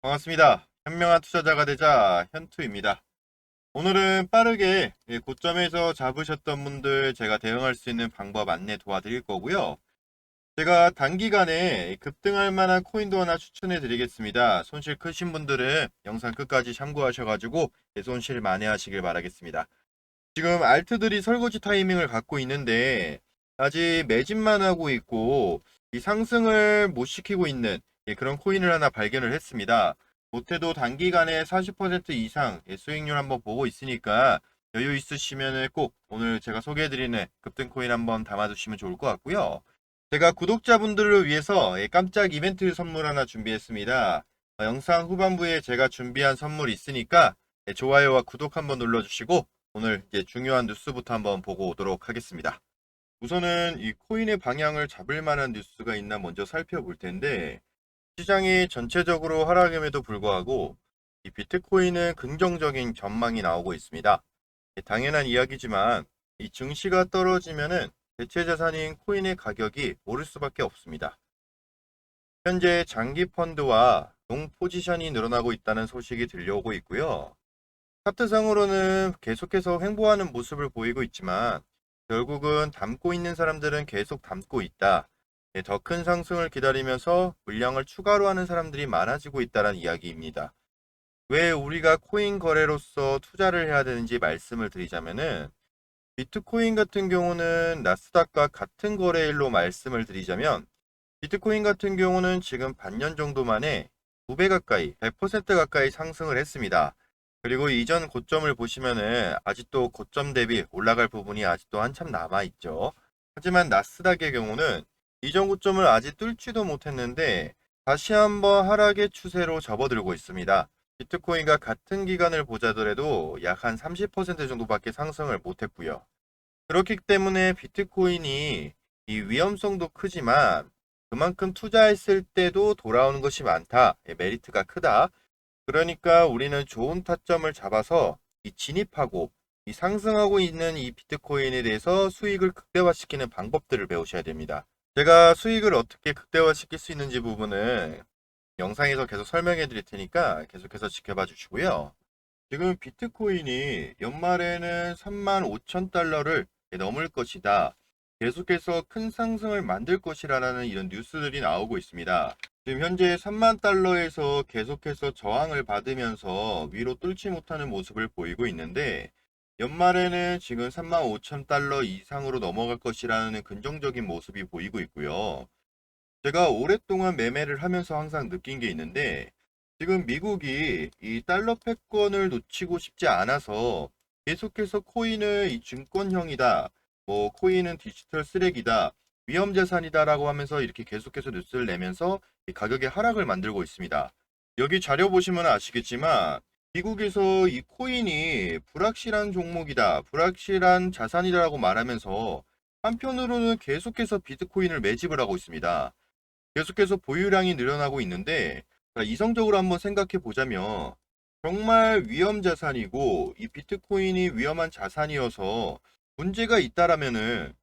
반갑습니다. 현명한 투자자가 되자 현투입니다. 오늘은 빠르게 이 고점에서 잡으셨던 분들 제가 대응할 수 있는 방법 안내 도와드릴 거고요. 제가 단기간에 급등할 만한 코인도 하나 추천해 드리겠습니다. 손실 크신 분들은 영상 끝까지 참고하셔가지고 내 손실 만회하시길 바라겠습니다. 지금 알트들이 설거지 타이밍을 갖고 있는데 아직 매집만 하고 있고 이 상승을 못 시키고 있는 예, 그런 코인을 하나 발견을 했습니다. 못해도 단기간에 40% 이상 예, 수익률 한번 보고 있으니까 여유 있으시면 꼭 오늘 제가 소개해드리는 급등 코인 한번 담아두시면 좋을 것 같고요. 제가 구독자분들을 위해서 예, 깜짝 이벤트 선물 하나 준비했습니다. 어, 영상 후반부에 제가 준비한 선물 있으니까 예, 좋아요와 구독 한번 눌러주시고 오늘 중요한 뉴스부터 한번 보고 오도록 하겠습니다. 우선은 이 코인의 방향을 잡을 만한 뉴스가 있나 먼저 살펴볼 텐데 시장이 전체적으로 하락임에도 불구하고 이 비트코인은 긍정적인 전망이 나오고 있습니다. 예, 당연한 이야기지만 이 증시가 떨어지면은 대체 자산인 코인의 가격이 오를 수밖에 없습니다. 현재 장기 펀드와 롱 포지션이 늘어나고 있다는 소식이 들려오고 있고요. 차트상으로는 계속해서 횡보하는 모습을 보이고 있지만 결국은 담고 있는 사람들은 계속 담고 있다. 예, 더큰 상승을 기다리면서 물량을 추가로 하는 사람들이 많아지고 있다는 이야기입니다. 왜 우리가 코인 거래로서 투자를 해야 되는지 말씀을 드리자면은 비트코인 같은 경우는 나스닥과 같은 거래일로 말씀을 드리자면 비트코인 같은 경우는 지금 반년 정도 만에 2배 가까이, 100% 가까이 상승을 했습니다. 그리고 이전 고점을 보시면은 아직도 고점 대비 올라갈 부분이 아직도 한참 남아 있죠. 하지만 나스닥의 경우는 이전 고점을 아직 뚫지도 못했는데 다시 한번 하락의 추세로 접어들고 있습니다. 비트코인과 같은 기간을 보자더라도 약 한 30% 정도밖에 상승을 못했고요. 그렇기 때문에 비트코인이 이 위험성도 크지만 그만큼 투자했을 때도 돌아오는 것이 많다. 예, 메리트가 크다. 그러니까 우리는 좋은 타점을 잡아서 이 진입하고 이 상승하고 있는 이 비트코인에 대해서 수익을 극대화시키는 방법들을 배우셔야 됩니다. 제가 수익을 어떻게 극대화시킬 수 있는지 부분은 영상에서 계속 설명해 드릴 테니까 계속해서 지켜봐 주시고요. 지금 비트코인이 연말에는 3만 5천 달러를 넘을 것이다. 계속해서 큰 상승을 만들 것이라는 이런 뉴스들이 나오고 있습니다. 지금 현재 3만 달러에서 계속해서 저항을 받으면서 위로 뚫지 못하는 모습을 보이고 있는데 연말에는 지금 3만 5천 달러 이상으로 넘어갈 것이라는 긍정적인 모습이 보이고 있고요. 제가 오랫동안 매매를 하면서 항상 느낀 게 있는데 지금 미국이 이 달러 패권을 놓치고 싶지 않아서 계속해서 코인을 이 증권형이다. 뭐 코인은 디지털 쓰레기다. 위험 자산이다라고 하면서 이렇게 계속해서 뉴스를 내면서 이 가격의 하락을 만들고 있습니다. 여기 자료 보시면 아시겠지만 미국에서 이 코인이 불확실한 종목이다, 불확실한 자산이다라고 말하면서 한편으로는 계속해서 비트코인을 매집을 하고 있습니다. 계속해서 보유량이 늘어나고 있는데 자, 이성적으로 한번 생각해 보자면 정말 위험 자산이고 이 비트코인이 위험한 자산이어서 문제가 있다라면은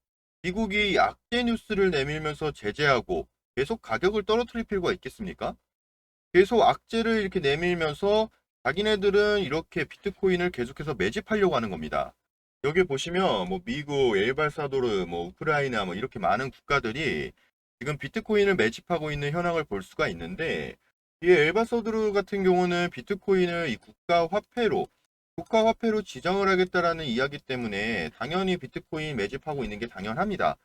미국이 악재 뉴스를 내밀면서 제재하고 계속 가격을 떨어뜨릴 필요가 있겠습니까? 계속 악재를 이렇게 내밀면서 자기네들은 이렇게 비트코인을 계속해서 매집하려고 하는 겁니다. 여기 보시면 뭐 미국, 엘발사도르, 뭐 우크라이나 뭐 이렇게 많은 국가들이 지금 비트코인을 매집하고 있는 현황을 볼 수가 있는데 이 엘바사도르 같은 경우는 비트코인을 이 국가 화폐로 국가 화폐로 지정을 하겠다라는 이야기 때문에 당연히 비트코인 매집하고 있는 게 당연합니다.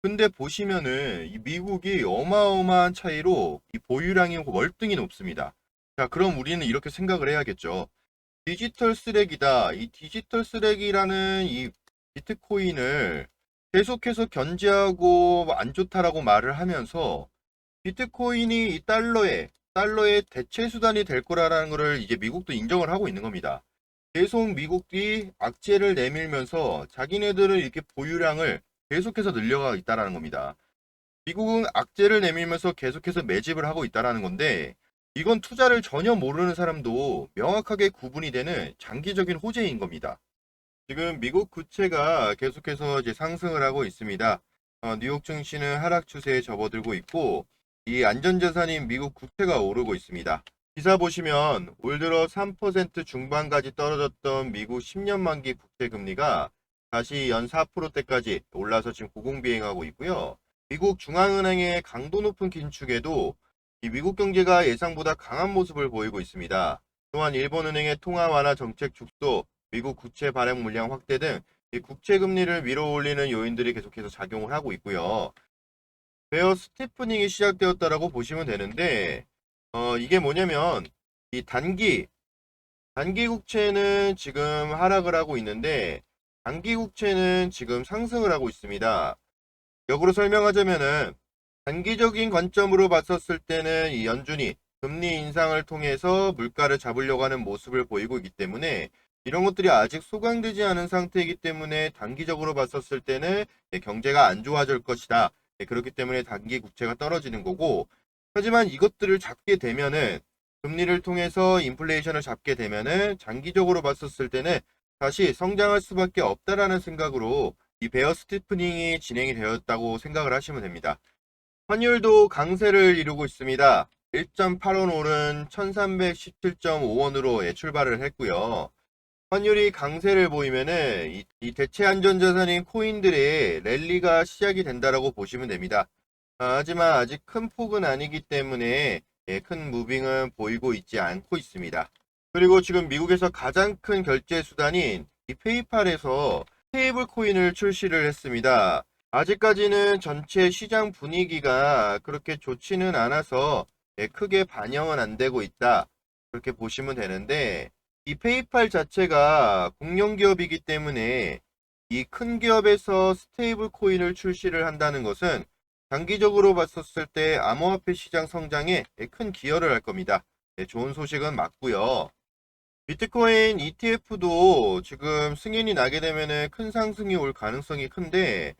근데 보시면은 이 미국이 어마어마한 차이로 이 보유량이 월등히 높습니다. 자, 그럼 우리는 이렇게 생각을 해야겠죠. 디지털 쓰레기다. 이 디지털 쓰레기라는 이 비트코인을 계속해서 견제하고 안 좋다라고 말을 하면서 비트코인이 이 달러에 달러의 대체 수단이 될 거라는 것을 이제 미국도 인정을 하고 있는 겁니다. 계속 미국이 악재를 내밀면서 자기네들은 이렇게 보유량을 계속해서 늘려가고 있다라는 겁니다. 미국은 악재를 내밀면서 계속해서 매집을 하고 있다라는 건데 이건 투자를 전혀 모르는 사람도 명확하게 구분이 되는 장기적인 호재인 겁니다. 지금 미국 구체가 계속해서 이제 상승을 하고 있습니다. 어, 뉴욕 증시는 하락 추세에 접어들고 있고 이 안전자산인 미국 국채가 오르고 있습니다. 기사 보시면 올 들어 3% 중반까지 떨어졌던 미국 10년 만기 국채 금리가 다시 연 4%대까지 올라서 지금 고공비행하고 있고요. 미국 중앙은행의 강도 높은 긴축에도 이 미국 경제가 예상보다 강한 모습을 보이고 있습니다. 또한 일본은행의 통화 완화 정책 축소, 미국 국채 발행 물량 확대 등이 국채 금리를 위로 올리는 요인들이 계속해서 작용을 하고 있고요. 베어 스티프닝이 시작되었다라고 보시면 되는데 어, 이게 뭐냐면 이 단기 단기 국채는 지금 하락을 하고 있는데 단기 국채는 지금 상승을 하고 있습니다. 역으로 설명하자면은 단기적인 관점으로 봤었을 때는 이 연준이 금리 인상을 통해서 물가를 잡으려고 하는 모습을 보이고 있기 때문에 이런 것들이 아직 소강되지 않은 상태이기 때문에 단기적으로 봤었을 때는 예, 경제가 안 좋아질 것이다. 예, 그렇기 때문에 단기 국채가 떨어지는 거고 하지만 이것들을 잡게 되면은 금리를 통해서 인플레이션을 잡게 되면은 장기적으로 봤었을 때는 다시 성장할 수밖에 없다라는 생각으로 이 베어 스티프닝이 진행이 되었다고 생각을 하시면 됩니다. 환율도 강세를 이루고 있습니다. 1.8원 오른 1317.5원으로 예, 출발을 했고요. 환율이 강세를 보이면은 이, 이 대체 안전자산인 코인들의 랠리가 시작이 된다라고 보시면 됩니다. 아, 하지만 아직 큰 폭은 아니기 때문에 예, 큰 무빙은 보이고 있지 않고 있습니다. 그리고 지금 미국에서 가장 큰 결제 수단인 이 페이팔에서 스테이블 코인을 출시를 했습니다. 아직까지는 전체 시장 분위기가 그렇게 좋지는 않아서 예, 크게 반영은 안 되고 있다. 그렇게 보시면 되는데 이 페이팔 자체가 공룡 기업이기 때문에 이 큰 기업에서 스테이블 코인을 출시를 한다는 것은 장기적으로 봤었을 때 암호화폐 시장 성장에 큰 기여를 할 겁니다. 네, 좋은 소식은 맞고요. 비트코인 ETF도 지금 승인이 나게 되면은 큰 상승이 올 가능성이 큰데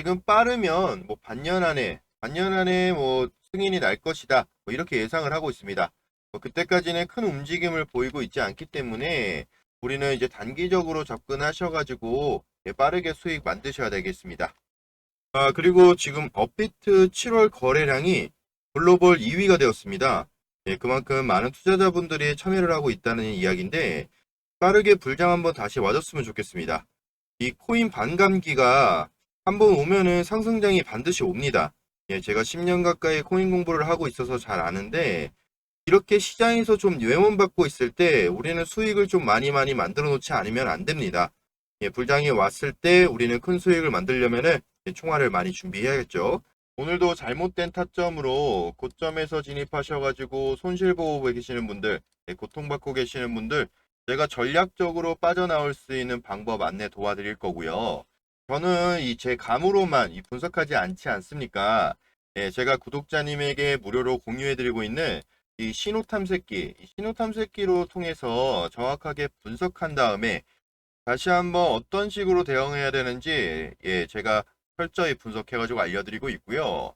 지금 빠르면 뭐 반년 안에 반년 안에 뭐 승인이 날 것이다. 뭐 이렇게 예상을 하고 있습니다. 뭐 그때까지는 큰 움직임을 보이고 있지 않기 때문에 우리는 이제 단기적으로 접근하셔가지고 예, 빠르게 수익 만드셔야 되겠습니다. 아, 그리고 지금 업비트 7월 거래량이 글로벌 2위가 되었습니다. 예, 그만큼 많은 투자자분들이 참여를 하고 있다는 이야기인데 빠르게 불장 한번 다시 와줬으면 좋겠습니다. 이 코인 반감기가 한번 오면은 상승장이 반드시 옵니다. 예, 제가 10년 가까이 코인 공부를 하고 있어서 잘 아는데 이렇게 시장에서 좀 외면받고 있을 때 우리는 수익을 좀 많이 많이 만들어 놓지 않으면 안 됩니다. 예, 불장이 왔을 때 우리는 큰 수익을 만들려면은 총알을 많이 준비해야겠죠. 오늘도 잘못된 타점으로 고점에서 진입하셔가지고 손실보호에 계시는 분들, 예, 고통받고 계시는 분들, 제가 전략적으로 빠져나올 수 있는 방법 안내 도와드릴 거고요. 저는 이 제 감으로만 이 분석하지 않지 않습니까? 예, 제가 구독자님에게 무료로 공유해드리고 있는 이 신호 탐색기, 이 신호 탐색기로 통해서 정확하게 분석한 다음에 다시 한번 어떤 식으로 대응해야 되는지 예, 제가 철저히 분석해가지고 알려드리고 있고요.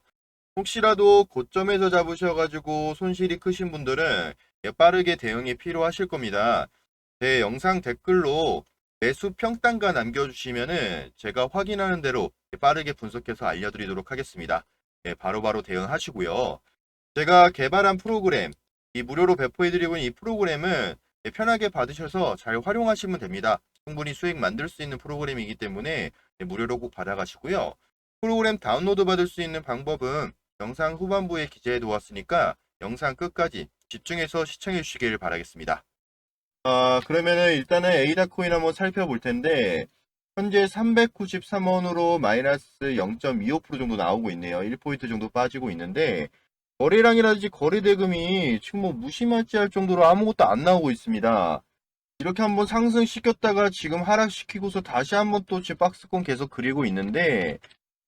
혹시라도 고점에서 잡으셔가지고 손실이 크신 분들은 예, 빠르게 대응이 필요하실 겁니다. 제 영상 댓글로 매수 평단가 남겨주시면은 제가 확인하는 대로 빠르게 분석해서 알려드리도록 하겠습니다. 예, 바로바로 대응하시고요. 제가 개발한 프로그램, 이 무료로 배포해드리고 있는 이 프로그램은 예, 편하게 받으셔서 잘 활용하시면 됩니다. 충분히 수익 만들 수 있는 프로그램이기 때문에 예, 무료로 꼭 받아가시고요. 프로그램 다운로드 받을 수 있는 방법은 영상 후반부에 기재해 두었으니까 영상 끝까지 집중해서 시청해 주시길 바라겠습니다. 아, 그러면은 일단은 에이다 코인 한번 살펴볼 텐데 현재 393원으로 마이너스 0.25% 정도 나오고 있네요. 1포인트 정도 빠지고 있는데 거래량이라든지 거래 대금이 지금 뭐 무심할지 할 정도로 아무것도 안 나오고 있습니다. 이렇게 한번 상승시켰다가 지금 하락시키고서 다시 한번 또제 박스권 계속 그리고 있는데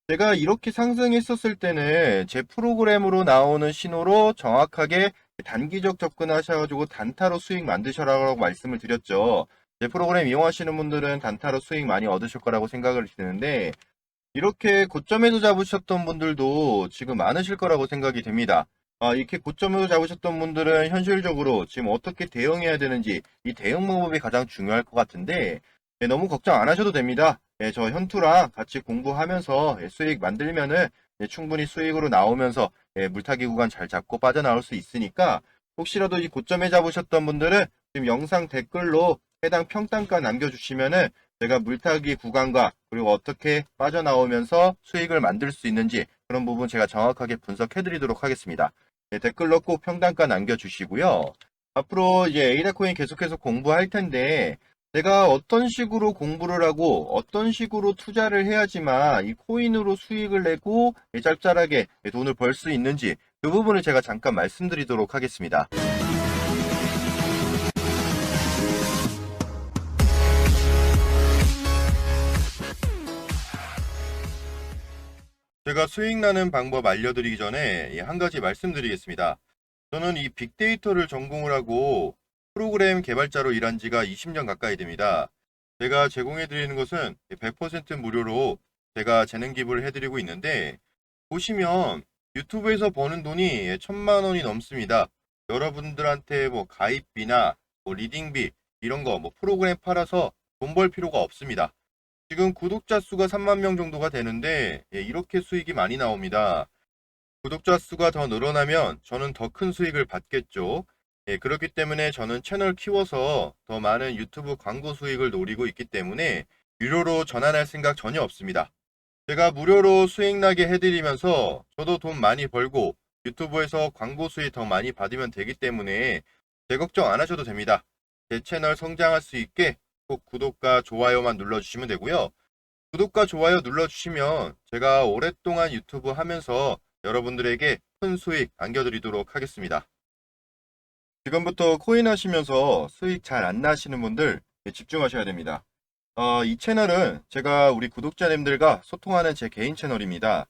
제가 이렇게 상승했었을 때는 제 프로그램으로 나오는 신호로 정확하게 단기적 접근하셔가지고 단타로 수익 만드셔라고 말씀을 드렸죠. 제 프로그램 이용하시는 분들은 단타로 수익 많이 얻으실 거라고 생각을 드는데 이렇게 고점에서 잡으셨던 분들도 지금 많으실 거라고 생각이 됩니다. 아, 이렇게 고점으로 잡으셨던 분들은 현실적으로 지금 어떻게 대응해야 되는지 이 대응 방법이 가장 중요할 것 같은데 예, 너무 걱정 안 하셔도 됩니다. 예, 저 현투랑 같이 공부하면서 예, 수익 만들면은 예, 충분히 수익으로 나오면서 예, 물타기 구간 잘 잡고 빠져나올 수 있으니까 혹시라도 이 고점에 잡으셨던 분들은 지금 영상 댓글로 해당 평단가 남겨주시면은 제가 물타기 구간과 그리고 어떻게 빠져나오면서 수익을 만들 수 있는지 그런 부분 제가 정확하게 분석해 드리도록 하겠습니다. 네, 댓글로 꼭 평단가 남겨주시고요. 앞으로 이제 에이다 코인 계속해서 공부할 텐데 제가 어떤 식으로 공부를 하고 어떤 식으로 투자를 해야지만 이 코인으로 수익을 내고 짭짤하게 돈을 벌 수 있는지 그 부분을 제가 잠깐 말씀드리도록 하겠습니다. 제가 수익 나는 방법 알려드리기 전에 예, 한 가지 말씀드리겠습니다. 저는 이 빅데이터를 전공을 하고 프로그램 개발자로 일한 지가 20년 가까이 됩니다. 제가 제공해 드리는 것은 100% 무료로 제가 재능 기부를 해드리고 있는데 보시면 유튜브에서 버는 돈이 천만 원이 넘습니다. 여러분들한테 뭐 가입비나 뭐 리딩비 이런 거 뭐 프로그램 팔아서 돈 벌 필요가 없습니다. 지금 구독자 수가 3만 명 정도가 되는데 예, 이렇게 수익이 많이 나옵니다. 구독자 수가 더 늘어나면 저는 더 큰 수익을 받겠죠. 예, 그렇기 때문에 저는 채널 키워서 더 많은 유튜브 광고 수익을 노리고 있기 때문에 유료로 전환할 생각 전혀 없습니다. 제가 무료로 수익 나게 해드리면서 저도 돈 많이 벌고 유튜브에서 광고 수익 더 많이 받으면 되기 때문에 제 걱정 안 하셔도 됩니다. 제 채널 성장할 수 있게 꼭 구독과 좋아요만 눌러주시면 되고요. 구독과 좋아요 눌러주시면 제가 오랫동안 유튜브 하면서 여러분들에게 큰 수익 안겨드리도록 하겠습니다. 지금부터 코인 하시면서 수익 잘 안 나시는 분들 집중하셔야 됩니다. 어, 이 채널은 제가 우리 구독자님들과 소통하는 제 개인 채널입니다.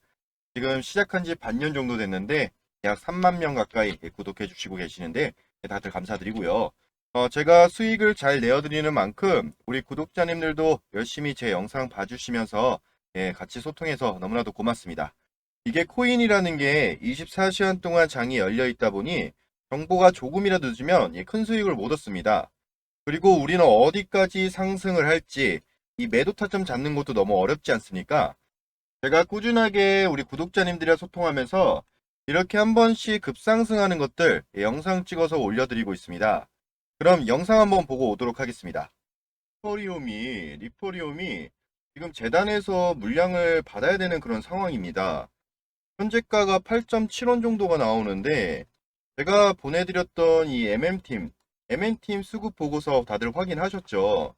지금 시작한 지 반년 정도 됐는데 약 3만 명 가까이 구독해 주시고 계시는데 다들 감사드리고요. 어, 제가 수익을 잘 내어드리는 만큼 우리 구독자님들도 열심히 제 영상 봐주시면서 예, 같이 소통해서 너무나도 고맙습니다. 이게 코인이라는 게 24시간 동안 장이 열려 있다 보니 정보가 조금이라도 늦으면 예, 큰 수익을 못 얻습니다. 그리고 우리는 어디까지 상승을 할지 이 매도 타점 잡는 것도 너무 어렵지 않습니까? 제가 꾸준하게 우리 구독자님들이랑 소통하면서 이렇게 한 번씩 급상승하는 것들 예, 영상 찍어서 올려드리고 있습니다. 그럼 영상 한번 보고 오도록 하겠습니다. 리포리움이 리포리움이 지금 재단에서 물량을 받아야 되는 그런 상황입니다. 현재가가 8.7원 정도가 나오는데 제가 보내드렸던 이 MM팀 MM팀 수급 보고서 다들 확인하셨죠?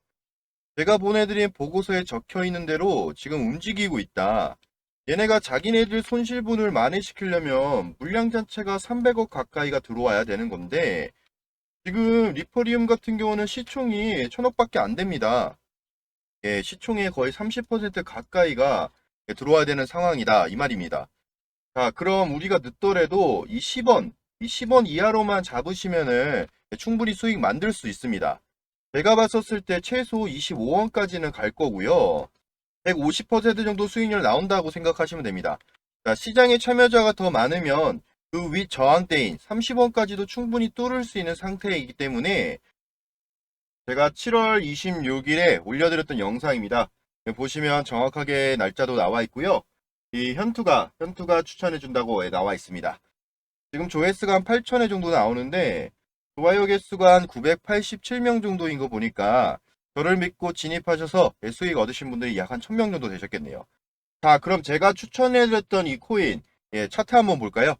제가 보내드린 보고서에 적혀 있는 대로 지금 움직이고 있다. 얘네가 자기네들 손실분을 만회시키려면 물량 자체가 300억 가까이가 들어와야 되는 건데 지금 리퍼리움 같은 경우는 시총이 천억밖에 안 됩니다. 예, 시총의 거의 30% 가까이가 들어와야 되는 상황이다 이 말입니다. 자, 그럼 우리가 늦더라도 이 10원, 이 10원 이하로만 잡으시면은 충분히 수익 만들 수 있습니다. 제가 봤었을 때 최소 25원까지는 갈 거고요. 150% 정도 수익률 나온다고 생각하시면 됩니다. 자, 시장에 참여자가 더 많으면 그 윗 저항대인 30원까지도 충분히 뚫을 수 있는 상태이기 때문에 제가 7월 26일에 올려드렸던 영상입니다. 보시면 정확하게 날짜도 나와 있고요. 이 현투가 현투가 추천해 준다고 나와 있습니다. 지금 조회수가 한 8천회 정도 나오는데 좋아요 개수가 한 987명 정도인 거 보니까 저를 믿고 진입하셔서 수익 얻으신 분들이 약 한 1000명 정도 되셨겠네요. 자, 그럼 제가 추천해드렸던 이 코인 예, 차트 한번 볼까요?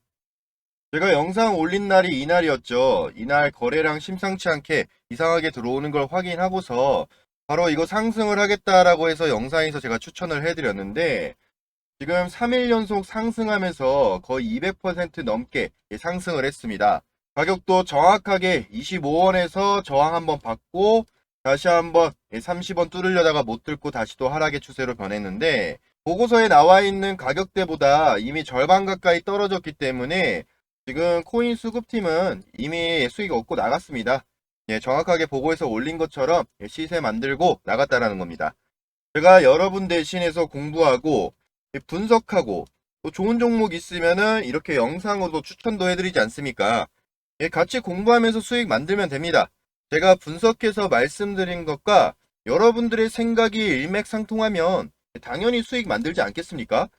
제가 영상 올린 날이 이날이었죠. 이날 거래량 심상치 않게 이상하게 들어오는 걸 확인하고서 바로 이거 상승을 하겠다라고 해서 영상에서 제가 추천을 해드렸는데 지금 3일 연속 상승하면서 거의 200% 넘게 상승을 했습니다. 가격도 정확하게 25원에서 저항 한번 받고 다시 한번 30원 뚫으려다가 못 뚫고 다시 또 하락의 추세로 변했는데 보고서에 나와 있는 가격대보다 이미 절반 가까이 떨어졌기 때문에 지금 코인 수급팀은 이미 수익 얻고 나갔습니다. 예, 정확하게 보고에서 올린 것처럼 시세 만들고 나갔다라는 겁니다. 제가 여러분 대신해서 공부하고 분석하고 또 좋은 종목 있으면은 이렇게 영상으로도 추천도 해드리지 않습니까? 예, 같이 공부하면서 수익 만들면 됩니다. 제가 분석해서 말씀드린 것과 여러분들의 생각이 일맥상통하면 당연히 수익 만들지 않겠습니까?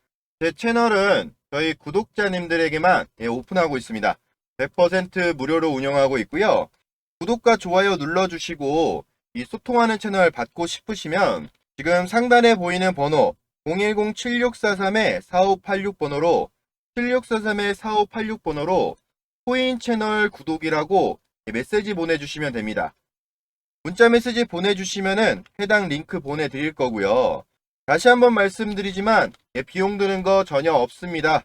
제 채널은 저희 구독자님들에게만 예, 오픈하고 있습니다. 100% 무료로 운영하고 있고요. 구독과 좋아요 눌러주시고 이 소통하는 채널 받고 싶으시면 지금 상단에 보이는 번호 010-7643-4586번호로 7643-4586번호로 코인 채널 구독이라고 메시지 보내주시면 됩니다. 문자 메시지 보내주시면은 해당 링크 보내드릴 거고요. 다시 한번 말씀드리지만 예, 비용 드는 거 전혀 없습니다.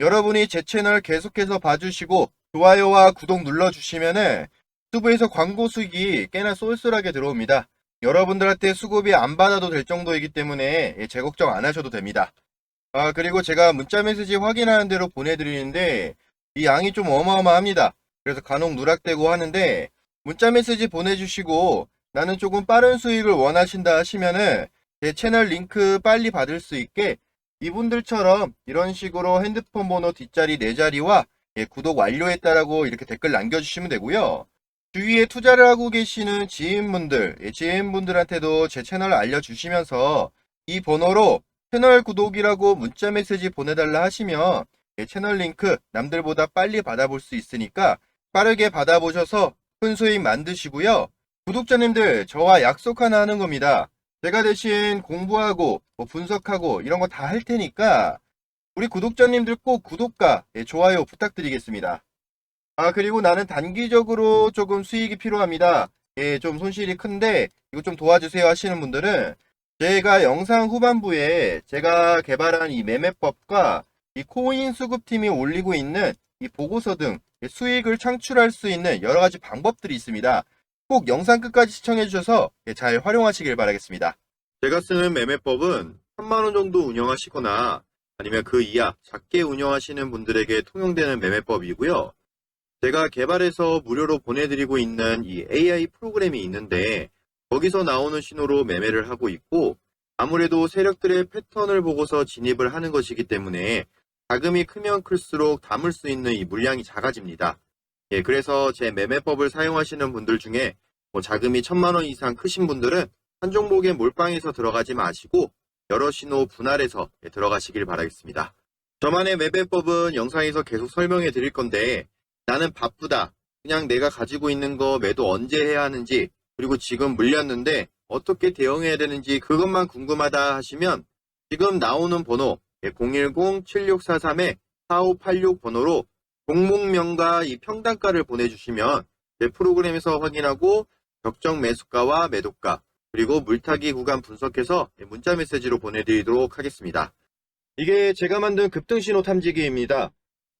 여러분이 제 채널 계속해서 봐주시고 좋아요와 구독 눌러주시면은 유튜브에서 광고 수익이 꽤나 쏠쏠하게 들어옵니다. 여러분들한테 수급이 안 받아도 될 정도이기 때문에 예, 제 걱정 안 하셔도 됩니다. 아 그리고 제가 문자 메시지 확인하는 대로 보내드리는데 이 양이 좀 어마어마합니다. 그래서 간혹 누락되고 하는데 문자 메시지 보내주시고 나는 조금 빠른 수익을 원하신다 하시면은 제 채널 링크 빨리 받을 수 있게 이분들처럼 이런 식으로 핸드폰 번호 뒷자리 네 자리와 예, 구독 완료했다라고 이렇게 댓글 남겨주시면 되고요. 주위에 투자를 하고 계시는 지인분들, 예, 지인분들한테도 제 채널을 알려주시면서 이 번호로 채널 구독이라고 문자 메시지 보내달라 하시면 예, 채널 링크 남들보다 빨리 받아볼 수 있으니까 빠르게 받아보셔서 큰 수익 만드시고요. 구독자님들 저와 약속 하나 하는 겁니다. 제가 대신 공부하고 뭐 분석하고 이런 거 다 할 테니까 우리 구독자님들 꼭 구독과 예, 좋아요 부탁드리겠습니다. 아 그리고 나는 단기적으로 조금 수익이 필요합니다. 예, 좀 손실이 큰데 이거 좀 도와주세요 하시는 분들은 제가 영상 후반부에 제가 개발한 이 매매법과 이 코인 수급팀이 올리고 있는 이 보고서 등 수익을 창출할 수 있는 여러 가지 방법들이 있습니다. 꼭 영상 끝까지 시청해 주셔서 예, 잘 활용하시길 바라겠습니다. 제가 쓰는 매매법은 3만원 정도 운영하시거나 아니면 그 이하 작게 운영하시는 분들에게 통용되는 매매법이고요. 제가 개발해서 무료로 보내드리고 있는 이 AI 프로그램이 있는데 거기서 나오는 신호로 매매를 하고 있고 아무래도 세력들의 패턴을 보고서 진입을 하는 것이기 때문에 자금이 크면 클수록 담을 수 있는 이 물량이 작아집니다. 예, 그래서 제 매매법을 사용하시는 분들 중에 뭐 자금이 천만 원 이상 크신 분들은 한 종목에 몰빵해서 들어가지 마시고 여러 신호 분할해서 예, 들어가시길 바라겠습니다. 저만의 매매법은 영상에서 계속 설명해 드릴 건데 나는 바쁘다. 그냥 내가 가지고 있는 거 매도 언제 해야 하는지 그리고 지금 물렸는데 어떻게 대응해야 되는지 그것만 궁금하다 하시면 지금 나오는 번호 010-7643-4586 번호로 종목명과 이 평단가를 보내주시면 제 프로그램에서 확인하고 적정 매수가와 매도가 그리고 물타기 구간 분석해서 문자 메시지로 보내드리도록 하겠습니다. 이게 제가 만든 급등신호 탐지기입니다.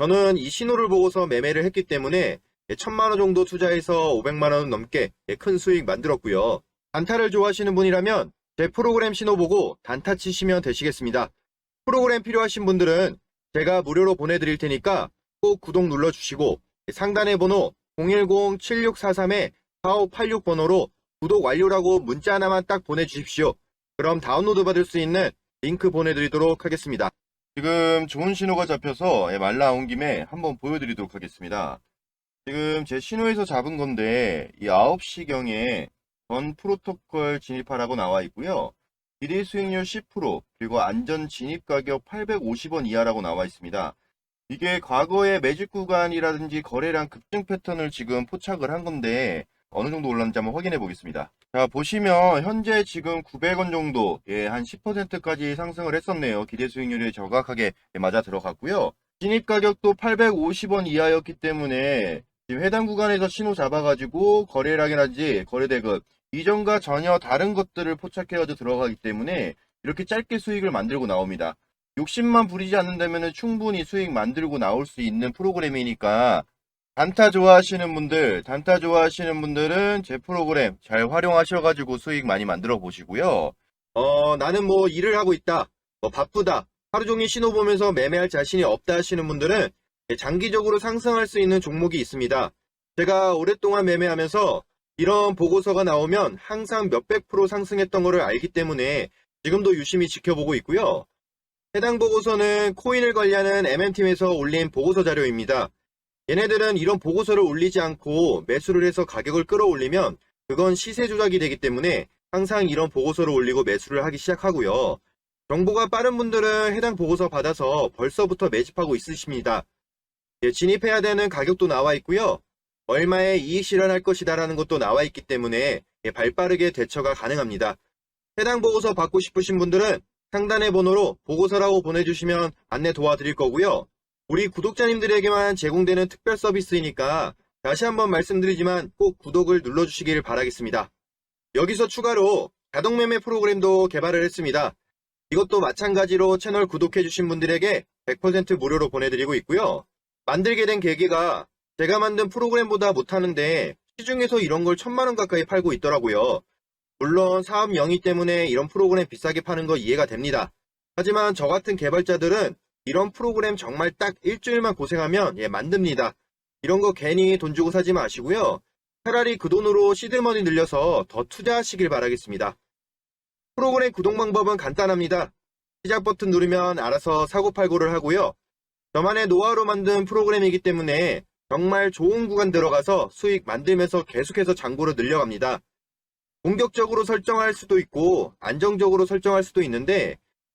저는 이 신호를 보고서 매매를 했기 때문에 예, 천만 원 정도 투자해서 500만 원 넘게 예, 큰 수익 만들었고요. 단타를 좋아하시는 분이라면 제 프로그램 신호 보고 단타 치시면 되시겠습니다. 프로그램 필요하신 분들은 제가 무료로 보내드릴 테니까 꼭 구독 눌러주시고 상단의 번호 010-7643-4586 번호로 구독 완료라고 문자 하나만 딱 보내주십시오. 그럼 다운로드 받을 수 있는 링크 보내드리도록 하겠습니다. 지금 좋은 신호가 잡혀서 예, 말 나온 김에 한번 보여드리도록 하겠습니다. 지금 제 신호에서 잡은 건데 이 9시경에 전 프로토콜 진입하라고 나와 있고요. 기대 수익률 10% 그리고 안전 진입 가격 850원 이하라고 나와 있습니다. 이게 과거의 매직 구간이라든지 거래량 급증 패턴을 지금 포착을 한 건데 어느 정도 올랐는지 한번 확인해 보겠습니다. 자 보시면 현재 지금 900원 정도 예, 한 10%까지 상승을 했었네요. 기대 수익률이 정확하게 맞아 들어갔고요. 진입 가격도 850원 이하였기 때문에 지금 해당 구간에서 신호 잡아가지고 거래량이라든지 거래대금 이전과 전혀 다른 것들을 포착해가지고 들어가기 때문에 이렇게 짧게 수익을 만들고 나옵니다. 욕심만 부리지 않는다면 충분히 수익 만들고 나올 수 있는 프로그램이니까 단타 좋아하시는 분들, 단타 좋아하시는 분들은 제 프로그램 잘 활용하셔가지고 수익 많이 만들어 보시고요. 어, 나는 뭐 일을 하고 있다, 뭐 바쁘다, 하루 종일 신호 보면서 매매할 자신이 없다 하시는 분들은 예, 장기적으로 상승할 수 있는 종목이 있습니다. 제가 오랫동안 매매하면서 이런 보고서가 나오면 항상 몇백 프로 상승했던 것을 알기 때문에 지금도 유심히 지켜보고 있고요. 해당 보고서는 코인을 관리하는 MM팀에서 올린 보고서 자료입니다. 얘네들은 이런 보고서를 올리지 않고 매수를 해서 가격을 끌어올리면 그건 시세 조작이 되기 때문에 항상 이런 보고서를 올리고 매수를 하기 시작하고요. 정보가 빠른 분들은 해당 보고서 받아서 벌써부터 매집하고 있으십니다. 예, 진입해야 되는 가격도 나와 있고요. 얼마에 이익 실현할 것이다라는 것도 나와 있기 때문에 예, 발빠르게 대처가 가능합니다. 해당 보고서 받고 싶으신 분들은 상단의 번호로 보고서라고 보내주시면 안내 도와드릴 거고요. 우리 구독자님들에게만 제공되는 특별 서비스이니까 다시 한번 말씀드리지만 꼭 구독을 눌러주시길 바라겠습니다. 여기서 추가로 자동매매 프로그램도 개발을 했습니다. 이것도 마찬가지로 채널 구독해주신 분들에게 100% 무료로 보내드리고 있고요. 만들게 된 계기가 제가 만든 프로그램보다 못하는데 시중에서 이런 걸 천만원 가까이 팔고 있더라고요. 물론 사업 영위 때문에 이런 프로그램 비싸게 파는 거 이해가 됩니다. 하지만 저 같은 개발자들은 이런 프로그램 정말 딱 일주일만 고생하면 예, 만듭니다. 이런 거 괜히 돈 주고 사지 마시고요. 차라리 그 돈으로 시드머니 늘려서 더 투자하시길 바라겠습니다. 프로그램 구독 방법은 간단합니다. 시작 버튼 누르면 알아서 사고팔고를 하고요. 저만의 노하우로 만든 프로그램이기 때문에 정말 좋은 구간 들어가서 수익 만들면서 계속해서 잔고를 늘려갑니다. 공격적으로 설정할 수도 있고 안정적으로 설정할 수도 있는데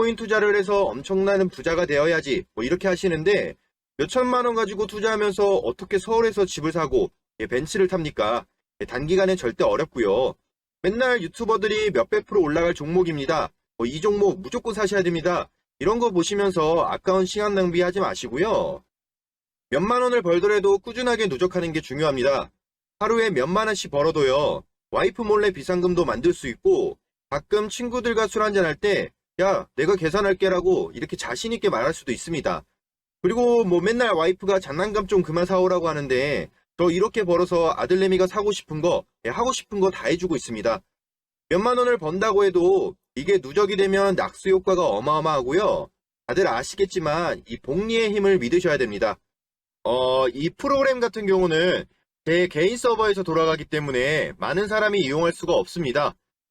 코인 투자를 해서 엄청나는 부자가 되어야지 뭐 이렇게 하시는데 몇천만 원 가지고 투자하면서 어떻게 서울에서 집을 사고 예, 벤츠를 탑니까? 예, 단기간에 절대 어렵고요. 맨날 유튜버들이 몇백 프로 올라갈 종목입니다. 뭐 이 종목 무조건 사셔야 됩니다. 이런 거 보시면서 아까운 시간 낭비하지 마시고요. 몇만 원을 벌더라도 꾸준하게 누적하는 게 중요합니다. 하루에 몇만 원씩 벌어도요. 와이프 몰래 비상금도 만들 수 있고 가끔 친구들과 술 한잔 할 때 야, 내가 계산할게라고 이렇게 자신있게 말할 수도 있습니다. 그리고 뭐 맨날 와이프가 장난감 좀 그만 사오라고 하는데 저 이렇게 벌어서 아들내미가 사고 싶은 거, 예, 하고 싶은 거 다 해주고 있습니다. 몇만 원을 번다고 해도 이게 누적이 되면 낙수 효과가 어마어마하고요. 다들 아시겠지만 이 복리의 힘을 믿으셔야 됩니다. 어, 이 프로그램 같은 경우는 제 개인 서버에서 돌아가기 때문에 많은 사람이 이용할 수가 없습니다.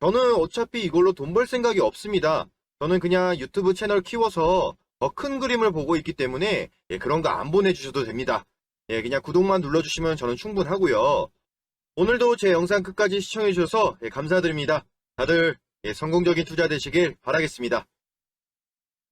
저는 어차피 이걸로 돈 벌 생각이 없습니다. 저는 그냥 유튜브 채널 키워서 더 큰 그림을 보고 있기 때문에 예, 그런 거 안 보내주셔도 됩니다. 예, 그냥 구독만 눌러주시면 저는 충분하고요. 오늘도 제 영상 끝까지 시청해주셔서 예, 감사드립니다. 다들 예, 성공적인 투자 되시길 바라겠습니다.